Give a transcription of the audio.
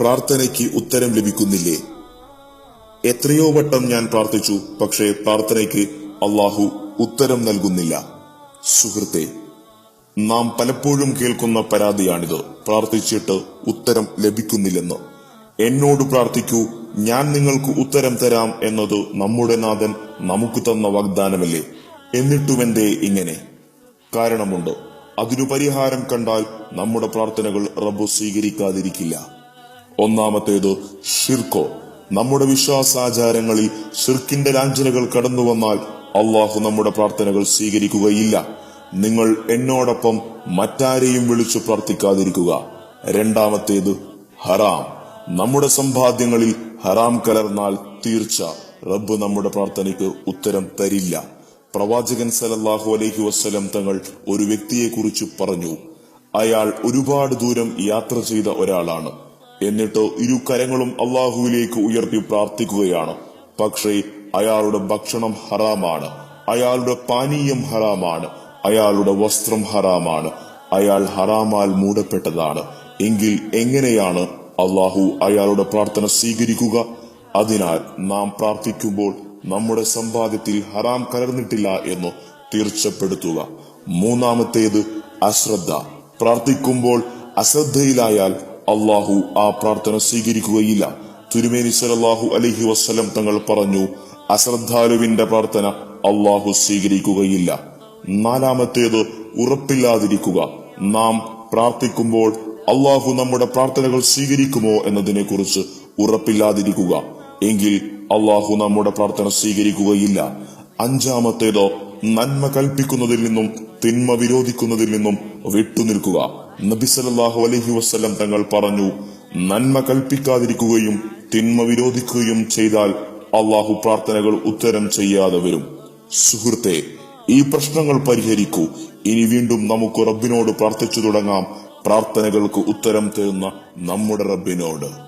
പ്രാർത്ഥനയ്ക്ക് ഉത്തരം ലഭിക്കുന്നില്ലേ? എത്രയോ വട്ടം ഞാൻ പ്രാർത്ഥിച്ചു പക്ഷേ പ്രാർത്ഥനയ്ക്ക് അള്ളാഹു ഉത്തരം നൽകുന്നില്ല. സുഹൃത്തെ നാം പലപ്പോഴും കേൾക്കുന്ന പരാതിയാണിത്. പ്രാർത്ഥിച്ചിട്ട് ഉത്തരം ലഭിക്കുന്നില്ലെന്ന്. എന്നോട് പ്രാർത്ഥിക്കൂ ഞാൻ നിങ്ങൾക്ക് ഉത്തരം തരാം എന്നത് നമ്മുടെ നാഥൻ നമുക്ക് തന്ന വാഗ്ദാനമല്ലേ? എന്നിട്ടുമെന്തേ ഇങ്ങനെ? കാരണമുണ്ട് അതിനു പരിഹാരം കണ്ടാൽ നമ്മുടെ പ്രാർത്ഥനകൾ റബ്ബ് സ്വീകരിക്കാതിരിക്കില്ല. ഒന്നാമത്തേത് ഷിർക്കോ നമ്മുടെ വിശ്വാസാചാരങ്ങളിൽ ഷിർക്കിന്റെ ലാഞ്ചനകൾ കടന്നു വന്നാൽ അള്ളാഹു നമ്മുടെ പ്രാർത്ഥനകൾ സ്വീകരിക്കുകയില്ല. നിങ്ങൾ എന്നോടൊപ്പം മറ്റാരെയും വിളിച്ചു പ്രാർത്ഥിക്കാതിരിക്കുക. രണ്ടാമത്തേത് ഹറാം. നമ്മുടെ സമ്പാദ്യങ്ങളിൽ ഹറാം കലർന്നാൽ തീർച്ച. റബ്ബ് നമ്മുടെ പ്രാർത്ഥനയ്ക്ക് ഉത്തരം തരില്ല. പ്രവാചകൻ സലല്ലാഹു അലൈഹി വസ്ലം തങ്ങൾ ഒരു വ്യക്തിയെക്കുറിച്ച് പറഞ്ഞു. അയാൾ ഒരുപാട് ദൂരം യാത്ര ചെയ്ത ഒരാളാണ്. എന്നിട്ട് ഇരു കരങ്ങളും അള്ളാഹുവിലേക്ക് ഉയർത്തി പ്രാർത്ഥിക്കുകയാണ്. പക്ഷേ അയാളുടെ ഭക്ഷണം ഹറാമാണ്. അയാളുടെ പാനീയം ഹറാമാണ്. അയാളുടെ വസ്ത്രം ഹറാമാണ്. അയാൾ ഹറാമാൽ മൂടപ്പെട്ടതാണ്. എങ്കിൽ എങ്ങനെയാണ് അള്ളാഹു അയാളുടെ പ്രാർത്ഥന സ്വീകരിക്കുക? അതിനാൽ നാം പ്രാർത്ഥിക്കുമ്പോൾ നമ്മുടെ സമ്പാദ്യത്തിൽ ഹറാം കലർന്നിട്ടില്ല എന്ന് തീർച്ചപ്പെടുത്തുക. മൂന്നാമത്തേത് അശ്രദ്ധ. പ്രാർത്ഥിക്കുമ്പോൾ അശ്രദ്ധയിലായാൽ അള്ളാഹു ആ പ്രാർത്ഥന സ്വീകരിക്കുകയില്ല. തിരുമേനി സലല്ലാഹു അലഹി വസ്ലം തങ്ങൾ പറഞ്ഞു അശ്രദ്ധാലുവിന്റെ പ്രാർത്ഥന അള്ളാഹു സ്വീകരിക്കുകയില്ല. നാലാമത്തേത് ഉറപ്പില്ലാതിരിക്കുക. നാം പ്രാർത്ഥിക്കുമ്പോൾ അള്ളാഹു നമ്മുടെ പ്രാർത്ഥനകൾ സ്വീകരിക്കുമോ എന്നതിനെ കുറിച്ച് ഉറപ്പില്ലാതിരിക്കുക. എങ്കിൽ അള്ളാഹു നമ്മുടെ പ്രാർത്ഥന സ്വീകരിക്കുകയില്ല. അഞ്ചാമത്തേതോ നന്മ കൽപ്പിക്കുന്നതിൽ നിന്നും തിന്മ വിരോധിക്കുന്നതിൽ നിന്നും വിട്ടുനിൽക്കുക. നബി അലഹി വസ്ലം തങ്ങൾ പറഞ്ഞു നന്മ കൽപ്പിക്കാതിരിക്കുകയും തിന്മ വിരോധിക്കുകയും ചെയ്താൽ അള്ളാഹു പ്രാർത്ഥനകൾ ഉത്തരം ചെയ്യാതെ വരും. സുഹൃത്തെ ഈ പ്രശ്നങ്ങൾ പരിഹരിക്കൂ. ഇനി വീണ്ടും നമുക്ക് റബ്ബിനോട് പ്രാർത്ഥിച്ചു തുടങ്ങാം. പ്രാർത്ഥനകൾക്ക് ഉത്തരം തരുന്ന നമ്മുടെ റബ്ബിനോട്.